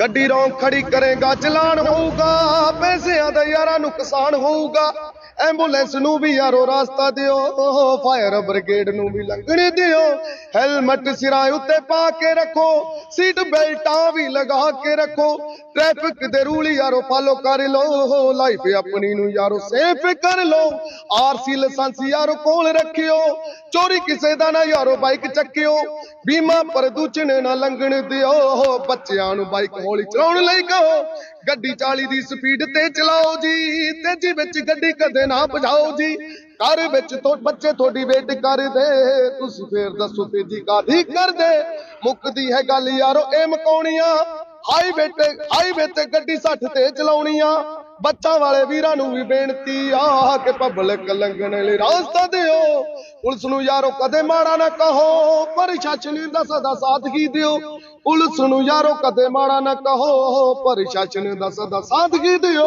ਗੱਡੀ ਰੋਂ ਖੜੀ ਕਰੇਗਾ ਚਲਾਨ ਹੋਊਗਾ ਪੈਸਿਆਂ ਦਾ ਯਾਰਾਂ ਨੁਕਸਾਨ ਹੋਊਗਾ। ਐਂਬੂਲੈਂਸ ਨੂੰ ਵੀ ਯਾਰੋ ਰਾਸਤਾ ਦਿਓ, ਫਾਇਰ ਬ੍ਰਿਗੇਡ ਨੂੰ ਵੀ ਲੰਘਣ ਦਿਓ। ਹੈਲਮਟ ਸਿਰਾਂ ਉੱਤੇ ਪਾ ਕੇ ਰੱਖੋ, ਸੀਟ ਬੈਲਟਾਂ ਵੀ ਲਗਾ ਕੇ ਰੱਖੋ। ਟ੍ਰੈਫਿਕ ਦੇ ਰੂਲ ਯਾਰੋ ਫਾਲੋ ਕਰ ਲਓ, ਲਾਈਫ ਆਪਣੀ ਨੂੰ ਯਾਰੋ ਸੇਫ ਕਰ ਲਓ। ਆਰਸੀ ਲਾਇਸੈਂਸ ਯਾਰੋ ਕੋਲ ਰੱਖਿਓ, ਚੋਰੀ ਕਿਸੇ ਦਾ ਨਾ ਯਾਰੋ ਬਾਈਕ ਚੱਕਿਓ। ਬੀਮਾ ਪ੍ਰਦੂਸ਼ਣ ਨਾ ਲੰਘਣ ਦਿਓ, ਬੱਚਿਆਂ ਨੂੰ ਬਾਈਕ ਹੌਲੀ ਚਲਾਉਣ ਲਈ ਕਹੋ। ਗੱਡੀ 40 ਦੀ ਸਪੀਡ ਤੇ ਚਲਾਓ ਜੀ ਤੇਜ਼ੀ ਵਿੱਚ ਗੱਡੀ ਕਦੇ ਨਾ ਭਜਾਓ ਜੀ। ਘਰ ਵਿੱਚ ਤੋਂ ਬੱਚੇ ਤੁਹਾਡੀ ਵੇਟ ਕਰਦੇ। ਤੁਸੀਂ ਫੇਰ ਦੱਸੋ ਤੇਜ਼ੀ ਕਾਦੀ ਕਰਦੇ। ਮੁੱਕਦੀ ਹੈ ਗੱਲ ਯਾਰੋ, ਇਹ ਮਕਾਉਣੀਆਂ। ਹਾਈਵੇ ਤੇ ਹਾਈਵੇ ਤੇ ਗੱਡੀ 60 ਤੇ ਚਲਾਉਣੀਆਂ। ਬੱਚਾ ਵਾਲੇ ਵੀਰਾਂ ਨੂੰ ਵੀ ਬੇਨਤੀ ਆ ਕਿ ਪਬਲਿਕ ਲੰਘਣ ਲਈ ਰਾਸਤਾ ਦਿਓ। ਪੁਲਿਸ ਨੂੰ ਯਾਰੋ ਕਦੇ ਮਾੜਾ ਨਾ ਕਹੋ ਪ੍ਰਸ਼ਾਸਨ ਦਾ ਸਦਾ ਸਾਥ ਹੀ ਦਿਓ। ਪੁਲਿਸ ਨੂੰ ਯਾਰੋ ਕਦੇ ਮਾੜਾ ਨਾ ਕਹੋ ਪ੍ਰਸ਼ਾਸਨ ਦਾ ਸਦਾ ਸਾਥ ਦਿਓ।